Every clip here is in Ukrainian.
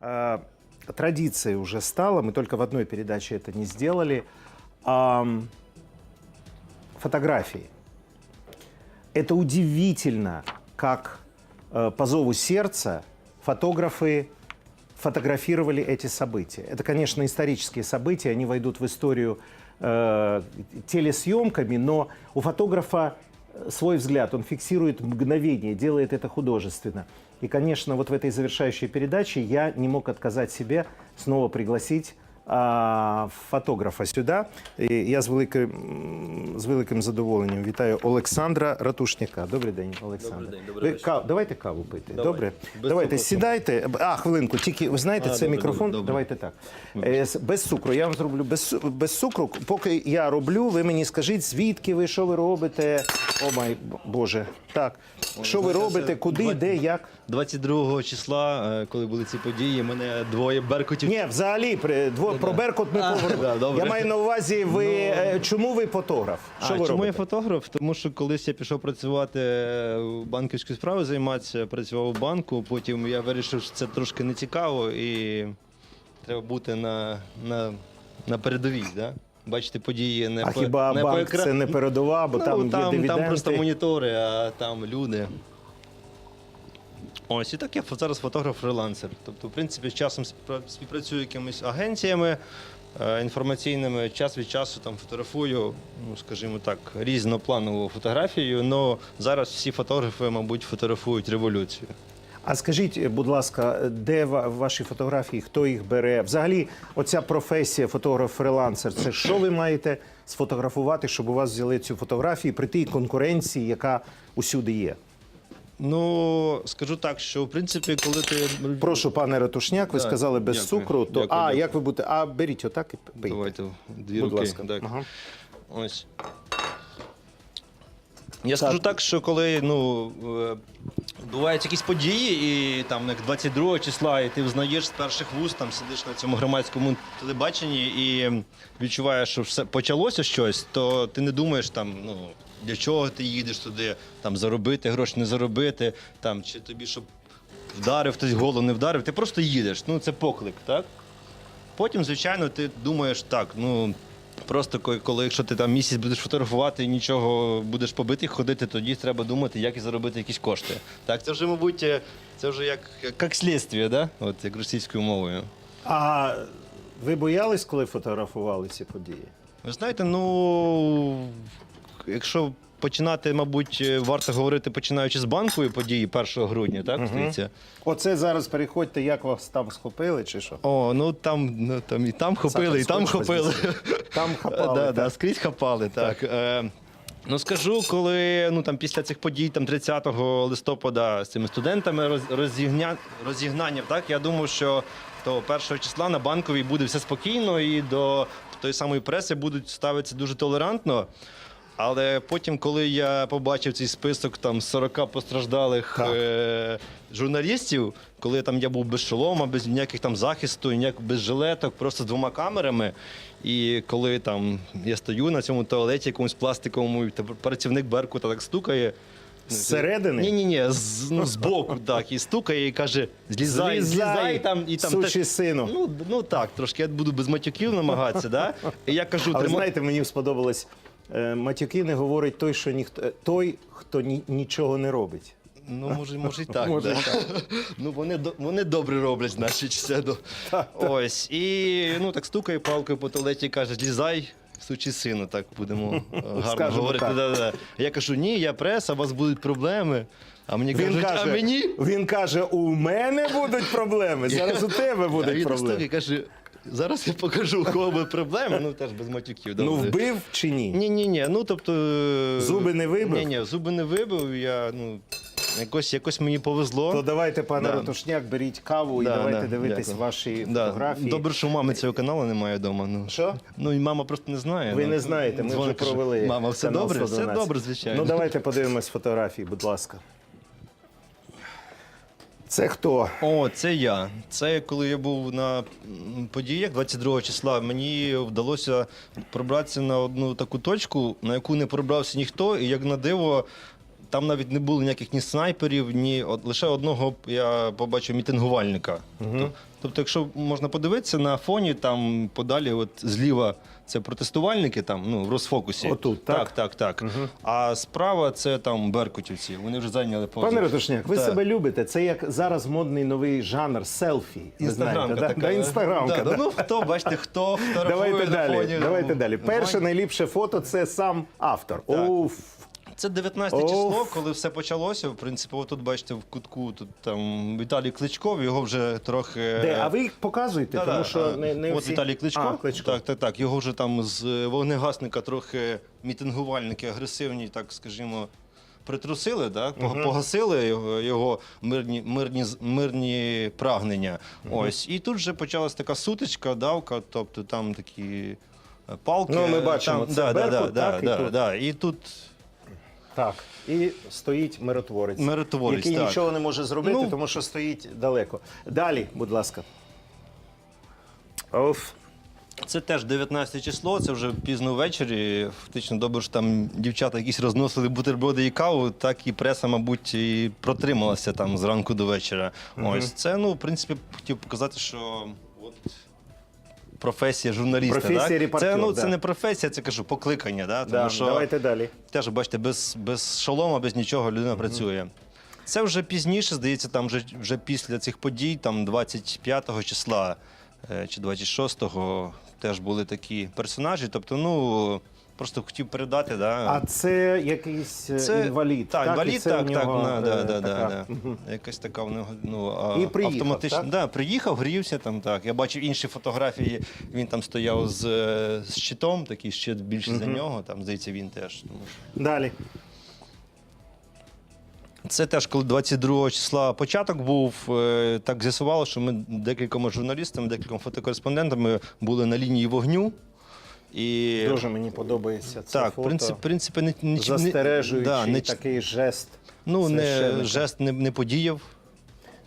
э, традицией уже стало, мы только в одной передаче это не сделали, ам, фотографии. Это удивительно, как э, по зову сердца фотографы фотографировали эти события. Это, конечно, исторические события, они войдут в историю э, телесъемками, но у фотографа свой взгляд, он фиксирует мгновение, делает это художественно. И, конечно, вот в этой завершающей передаче я не мог отказать себе снова пригласить фотографа сюди. І я з великим, з великим задоволенням вітаю Олександра Ратушняка. Добрий день, Олександр. Добрий день, добрий Ви кав- давайте каву пити. Давай. Добре? Без давайте цукру. сідайте. А, хвилинку, тільки ви знаєте, А, це добре, мікрофон. добре. Давайте так. Е, без цукру. Я вам зроблю без, без цукру. Поки я роблю, ви мені скажіть, звідки ви, що ви робите. О май Боже. Так. Що ви робите, куди, де, як? 22 числа, е, коли були ці події, мене двоє беркутів. Ні, взагалі при- дво- про Беркут ми поговоримо. Я маю на увазі, ви е, чому ви фотограф? Що ви чому я робите? фотограф? Тому що колись я пішов працювати в банківську справу займатися, працював у банку. Потім я вирішив, що це трошки не цікаво і треба бути на, на, на передовій. Да? Бачити події не А по, хіба не банк екра- це не передова, бо ну, там є там, дивіденди? там просто монітори, а там люди. Ось і так я зараз фотограф-фрилансер. Тобто, в принципі, часом співпра- співпрацюю якимись агенціями е, інформаційними, час від часу там фотографую, ну скажімо так, різнопланову фотографію. але зараз всі фотографи, мабуть, фотографують революцію. А скажіть, будь ласка, де ваші фотографії, хто їх бере? Взагалі, оця професія фотограф-фрилансер, це що ви маєте сфотографувати, щоб у вас взяли цю фотографію при тій конкуренції, яка усюди є? Ну, скажу так, що в принципі, коли ти Прошу, пане Ратушняк, ви Так, сказали без дякую. цукру. То Дякую, а дякую. як ви будете? А беріть отак і пийте. Давайте дві Будь руки. ласка. Так. Ага. Ось. Я скажу так, що коли ну, е, бувають якісь події, і там як 22 числа, і ти взнаєш з перших вуст, там сидиш на цьому громадському телебаченні і відчуваєш, що все почалося щось, то ти не думаєш там, ну. Для чого ти їдеш туди, там заробити гроші, не заробити, там чи тобі щоб вдарив хтось голову, не вдарив. Ти просто їдеш. Ну це поклик, так? Потім, звичайно, ти думаєш так, ну. Просто коли, якщо ти там місяць будеш фотографувати і нічого будеш побитий ходити, тоді треба думати, як і заробити якісь кошти. Так, це вже, мабуть, е, це вже як, як, як слідство, да? От як російською мовою. А ви боялись, коли фотографували ці події? Ви знаєте, ну якщо починати, мабуть, е, варто говорити, починаючи з банкової події 1 грудня, так? здається? Оце зараз переходьте, як вас там схопили, чи що? О, ну там, ну там і там хопили, і там хопили. Там хапали. да, так? да, скрізь хапали, так. Е, ну скажу, коли ну там після цих подій, там 30 листопада з цими студентами роз, розігня, розігнання, так я думав, що то 1 числа на банковій буде все спокійно і до тої самої преси будуть ставитися дуже толерантно. Але потім, коли я побачив цей список там 40 постраждалих е, журналістів, коли там я був без шолома, без ніяких там захисту, ніяк без жилеток, просто з двома камерами. І коли там я стою на цьому туалеті, якомусь пластиковому, і працівник Беркута так стукає. Зсередини? Ні, ні, ні, з, ну, з боку, так, і стукає, і каже: злізай, Злізай, злізай, там, і там сучий теж- сину. Ну, ну так, трошки я буду без матюків намагатися, да? І я кажу, Але «Трима- знаєте, мені сподобалось. Е, Матюки не говорить той, що ніхто е, той, хто ні, нічого не робить. Ну, може, може і так. Може, да. Ну, вони, вони добре роблять, значить, все. Ось. І ну, так стукає палкою по туалеті і каже, злізай, сучий сину, так будемо е, гарно Скажемо говорити. так. Да-да. Я кажу, ні, я преса, у вас будуть проблеми. А мені Він кажуть, каже, а мені? він каже: у мене будуть проблеми. Зараз у тебе будуть він проблеми. і каже, зараз я покажу, у кого будуть проблеми. Ну, теж без матюків. Ну, вбив чи ні? Ні, ні, ні. Ну тобто е, Зуби не вибив? Ні, ні, зуби не вибив. Я ну якось, якось мені повезло. То давайте, пане Да. Ратушняк, беріть каву і давайте да, дивитись дякую. ваші Да. фотографії. Добре, що у мами цього каналу немає вдома. Ну. Що? Ну і мама просто не знає. Ви ну, не знаєте, ми вже каже, провели. Мама, все канал добре? Все 112. добре, звичайно. Ну давайте подивимось фотографії, будь ласка. Це хто? О, це я. Це коли я був на подіях 22 числа. Мені вдалося пробратися на одну таку точку, на яку не пробрався ніхто, і як на диво. Там навіть не було ніяких ні снайперів, ні от лише одного я побачив мітингувальника. Тобто Тобто, якщо можна подивитися на фоні, там подалі, от зліва це протестувальники, там ну в розфокусі. Отут, так? так, так, так. А справа це там беркутівці. Вони вже зайняли позу. Пане Ратушняк, ви Так. себе любите. Це як зараз модний новий жанр селфі. Ви Інстаграмка знаєте, да? Да, інстаграмка. Да, да. Ну хто, бачите, хто фотографує Давайте на далі. фоні. Давайте ну, далі. Перше найліпше фото це сам автор. Так. Це 19 Оф. число, коли все почалося. В принципі, тут бачите в кутку тут там Віталій Кличков, його вже трохи. Де? А ви їх показуєте, Та-да, тому що не, не От всі... Віталій Кличко. А, Кличко. Так, так, так. Його вже там з вогнегасника трохи мітингувальники агресивні, так скажімо. Притрусили? Пог- погасили його, його мирні, мирні, мирні прагнення. Ось. І тут вже почалась така сутичка, давка, тобто там такі е, палки. Ну, ми бачимо, там, це да, да, Беркут, да, так, і да, тут. да. І тут Так. І стоїть миротворець, Миротворець, який так. нічого не може зробити, Ну. тому що стоїть далеко. Далі, будь ласка. Оф. Це теж 19 число, це вже пізно ввечері. Фактично добре, що там дівчата якісь розносили бутерброди і каву, так і преса, мабуть, і протрималася там зранку до вечора. Ось це, ну, в принципі, хотів показати, що от професія журналіста. Професія так? репортер, Це, ну, да. це не професія, це кажу, покликання. Да? Тому Да, що Давайте далі. теж, бачите, без, без шолома, без нічого людина працює. Це вже пізніше, здається, там вже, вже після цих подій, там 25 числа е, чи 26-го теж були такі персонажі. Тобто, ну просто хотів передати, да. А це якийсь е, інвалід. Так, інвалід, так, так, нього, на, е, да, да, да, да. Якась така в нього ну, І приїхав, автоматична. так? Да, приїхав, грівся там так. Я бачив інші фотографії, він там стояв з, е, з щитом, такий щит більше за нього, там, здається, він теж. Тому що... Далі. Це теж коли 22 числа початок був. Так з'ясувало, що ми декількома журналістами, декількома фотокореспондентами були на лінії вогню. І Дуже мені подобається це так, фото. принципі, в принципі, не, не, Застережуючий да, не, такий жест. ну, не, жест не, не подіяв.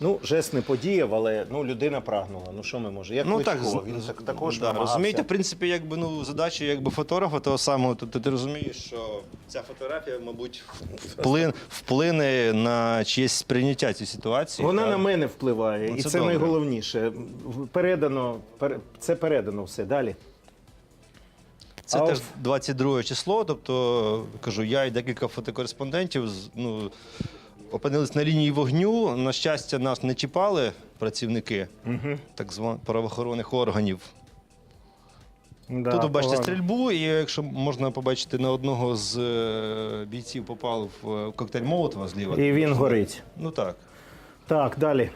Ну, жест не подіяв, але ну, людина прагнула. Ну що ми можемо? Як Ну так, він так, також да, намагався. розумієте, в принципі, якби ну задача якби фотографа того самого, то ти, ти розумієш, що ця фотографія, мабуть, вплин, вплине на чиєсь сприйняття цієї ситуації. Вона так? на мене впливає, Ну, і це це добре. найголовніше. Передано, пере- це передано все. Далі. Це теж 22 число. Тобто, кажу, я і декілька фотокореспондентів ну, опинились на лінії вогню. На щастя, нас не чіпали працівники так званих правоохоронних органів. Да, Тут ви бачите погано. стрільбу, і якщо можна побачити, на одного з е, бійців попав в е, коктейль Молотова зліва. І він горить. Ну так. Так, далі.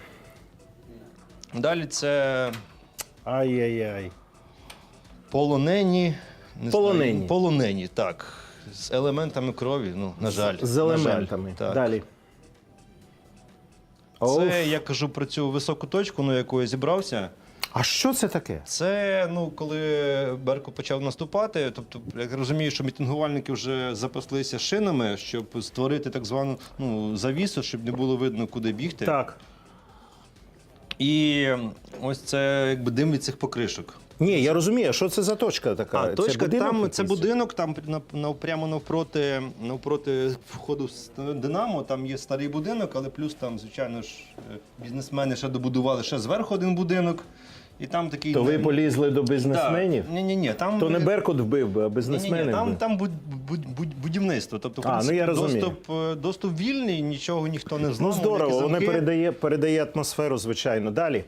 Далі це Ай-яй-яй. полонені. Не Полонені. Знаю, полонені, так. З елементами крові, ну, на жаль. З на жаль, елементами. так. Далі. Оф. Це я кажу про цю високу точку, на яку я зібрався. А що це таке? Це ну, коли Беркут почав наступати. Тобто, я розумію, що мітингувальники вже запаслися шинами, щоб створити так звану ну, завісу, щоб не було видно, куди бігти. Так. І ось це якби дим від цих покришок. Ні, я розумію, що це за точка така? А Це точка будинок там якийсь? це будинок, там на, прямо навпроти, навпроти входу в Динамо. Там є старий будинок, але плюс там, звичайно ж, е, бізнесмени ще добудували ще зверху один будинок. І там такий. То ви полізли до бізнесменів? Ні, ні, ні. Там То не Беркут вбив би, а ні, ні, ні, там, там буд, буд, буд, будівництво. Тобто, в А, ну, я розумію. доступ, е, доступ вільний, нічого ніхто не Ну знав. здорово, ніякі воно передає, передає атмосферу, звичайно. Далі.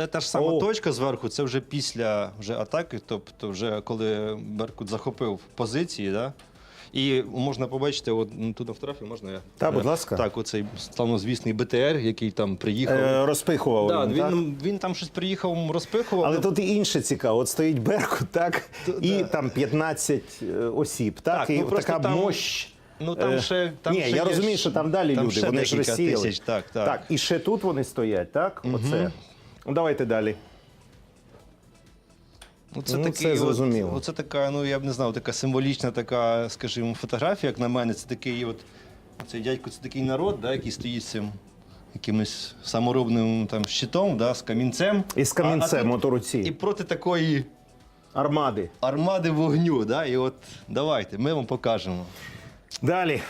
Це та ж сама О. точка зверху, це вже після вже атаки, тобто вже коли Беркут захопив позиції, да? І можна побачити, от ну, тут на фотографії можна я. Та, Е, будь ласка. Так, оцей славнозвісний БТР, який там приїхав. Е, розпихував да, він, він, так? він там щось приїхав, розпихував. Але Ну, тут і інше цікаво. От стоїть Беркут, так? І да. там 15 е, осіб, так? Так, і ну, просто така там- мощ. Ну там Е, ще там Ні, ще я є розумію, що там далі там люди, ще вони ж декілька розсіяли. тисяч, так, так. Так, і ще тут вони стоять, так? Оце. Ну, давайте далі. Ну, це Ну, такий, це от- зрозуміло. Оце така, ну я б не знав, така символічна, така, скажімо, фотографія, як на мене. Це такий, от цей дядько, це такий народ, да, який стоїть з цим якимось саморобним там щитом, да, з камінцем. І з А- а камінцем тут- от у руці. І проти такої Армади. армади вогню. Да, і от давайте, ми вам покажемо. Далі.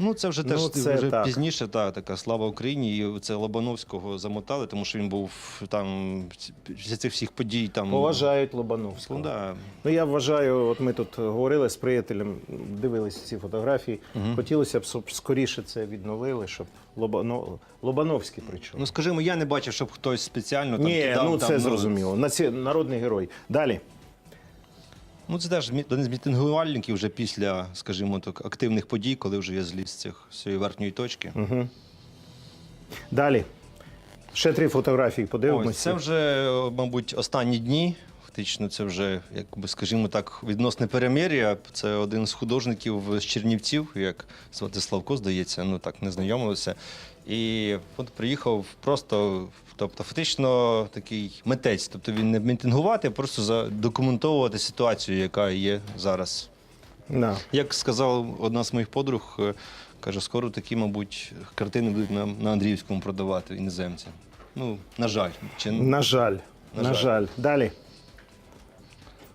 Ну, це вже теж Ну, це вже так. пізніше, та, така слава Україні. І це Лобановського замотали, тому що він був там після цих всіх подій. Там, Поважають Лобановського. Ну, да. Ну я вважаю, от ми тут говорили з приятелем, дивилися ці фотографії. Хотілося б, щоб скоріше це відновили, щоб Лобано... Лобановський причому. Ну, скажімо, я не бачив, щоб хтось спеціально там Ні, кидав. ну там, це зрозуміло. Наці... Народний герой. Далі. Ну, це теж один з мітингувальників вже після, скажімо так, активних подій, коли вже я зліз з цих з цієї верхньої точки. Далі. Ще три фотографії подивимося. Ось, це вже, мабуть, останні дні. Фактично, це вже, як би, скажімо так, відносне перемир'я. Це один з художників з Чернівців, як звати Славко, здається, ну так не знайомилися. І от приїхав просто, тобто, фактично такий митець. Тобто він не мітингувати, а просто задокументовувати ситуацію, яка є зараз. Да. Як сказала одна з моїх подруг, е, каже, скоро такі, мабуть, картини будуть на, на Андріївському продавати іноземці. Ну, на жаль, чи На жаль. На На, жаль. жаль. Далі.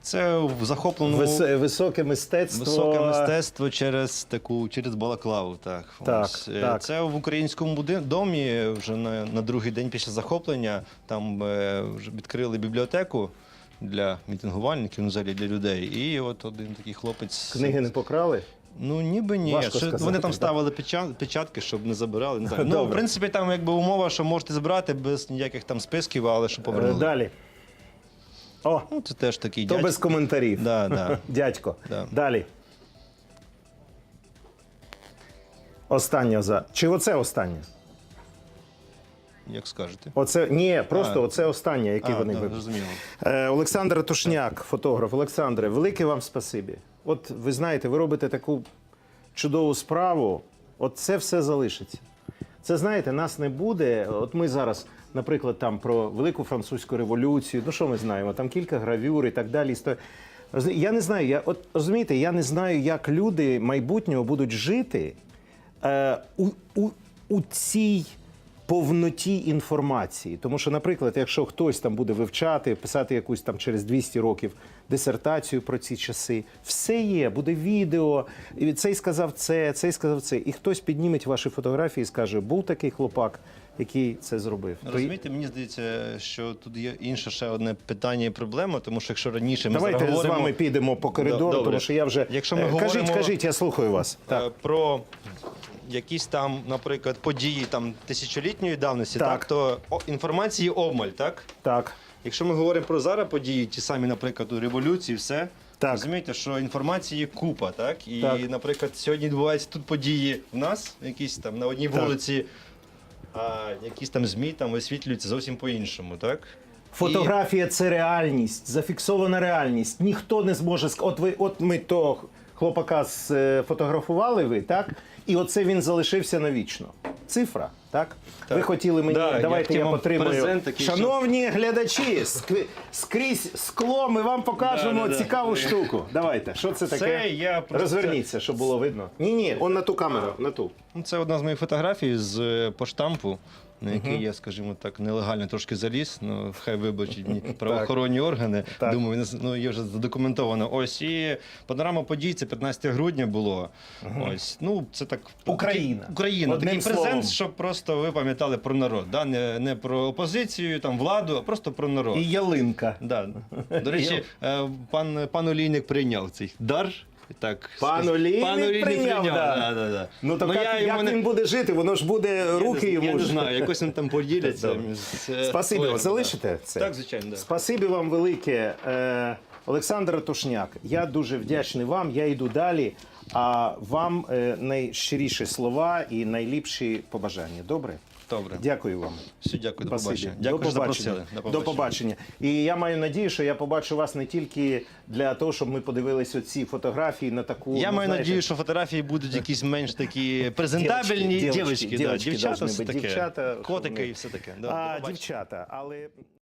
Це в захопленому Вис... Високе мистецтво. високе мистецтво через таку через балаклаву. Так, Так, Ось, е, так. це в українському буди- домі вже на, на другий день після захоплення. Там е, вже відкрили бібліотеку для мітингувальників, ну, взагалі для людей. І от один такий хлопець. Книги не покрали? Ну ніби ні. Важко Що сказати, вони там так. ставили печа- печатки, щоб не забирали. Не знаю. Ну, в принципі, там якби умова, що можете збирати без ніяких там списків, але щоб Е, повернули. Далі. О, Ну, це теж такий то дядь. без коментарів. Да, да. Дядько. Да. Далі. Остання за. Чи оце останнє? Як скажете. Оце ні, просто А. оце останнє, яке вони да, вибрали. зрозуміло. Е, Олександр Тушняк, фотограф. Олександре, велике вам спасибі. От ви знаєте, ви робите таку чудову справу. От це все залишиться. Це знаєте, нас не буде. От ми зараз, наприклад, там про Велику Французьку революцію. Ну що ми знаємо? Там кілька гравюр і так далі. Я не знаю. Я от розумієте, я не знаю, як люди майбутнього будуть жити е, у, у, у цій повноті інформації. Тому що, наприклад, якщо хтось там буде вивчати, писати якусь там через 200 років дисертацію про ці часи, все є, буде відео, і цей сказав це, цей сказав це. І хтось підніме ваші фотографії і скаже, був такий хлопак, який це зробив. Розумієте, мені здається, що тут є інше ще одне питання і проблема, тому що якщо раніше ми Давайте зараз з вами підемо по коридору, Добре. тому що я вже Якщо ми Е, кажіть, говоримо- кажіть, я слухаю вас. е, Так. про якісь там, наприклад, події там тисячолітньої давності, Так. так, то о, інформації обмаль, так? Так. Якщо ми говоримо про зараз події, ті самі, наприклад, у революції, все. Так. Розумієте, що інформації купа, так? І, Так. наприклад, сьогодні відбуваються тут події в нас, якісь там на одній Так. вулиці, а якісь там ЗМІ там висвітлюються зовсім по-іншому, так? Фотографія це реальність, зафіксована реальність. Ніхто не зможе ск- От ви, от ми того хлопака сфотографували ви, так? І оце він залишився навічно. Цифра, так? Так. Ви хотіли мені, Да, давайте я, я, потримаю. презент такий, щоб- Шановні глядачі, ск- скрізь скло ми вам покажемо Да, да, да. цікаву штуку. Давайте, що це таке? я просто- Розверніться, щоб було видно. Ні, ні, он на ту камеру, на ту. Це одна з моїх фотографій з е, поштампу, на який я, скажімо так, нелегально трошки заліз. Ну, хай вибачать мені правоохоронні органи. Так. Думаю, він, ну, є вже задокументовано. Ось і панорама подій, це 15 грудня було. Ось, ну, це так. Україна. Україна. Одним такий презент, щоб просто ви пам'ятали про народ. Да? Не, не про опозицію, там, владу, а просто про народ. І ялинка. Да. До речі, е, пан, пан Олійник прийняв цей дар. Так, Пан сказ- Олійник прийняв дар. Да, да, да. Ну так як, я як йому не- він буде жити? Воно ж буде я руки не, йому. Я не ж. знаю, якось вони там поділяться. Добре. з, Спасибі, колегами, залишите це? Так, звичайно, так. Спасибі вам велике. Е, Олександр Тушняк, я дуже вдячний вам. Я йду далі. А вам е, найщиріші слова і найліпші побажання. Добре? Добре. Дякую вам. Все, дякую, до Спасибі. побачення. Дякую, До що побачення. запросили. До побачення. І я маю надію, що я побачу вас не тільки для того, щоб ми подивилися ці фотографії на таку. Я ну, маю знаєте, надію, що фотографії будуть якісь менш такі презентабельні. Дівчатки, Дівчатки, да, дівчата, все таке. дівчата, Котики і все таке. Да, А, до побачення. дівчата, але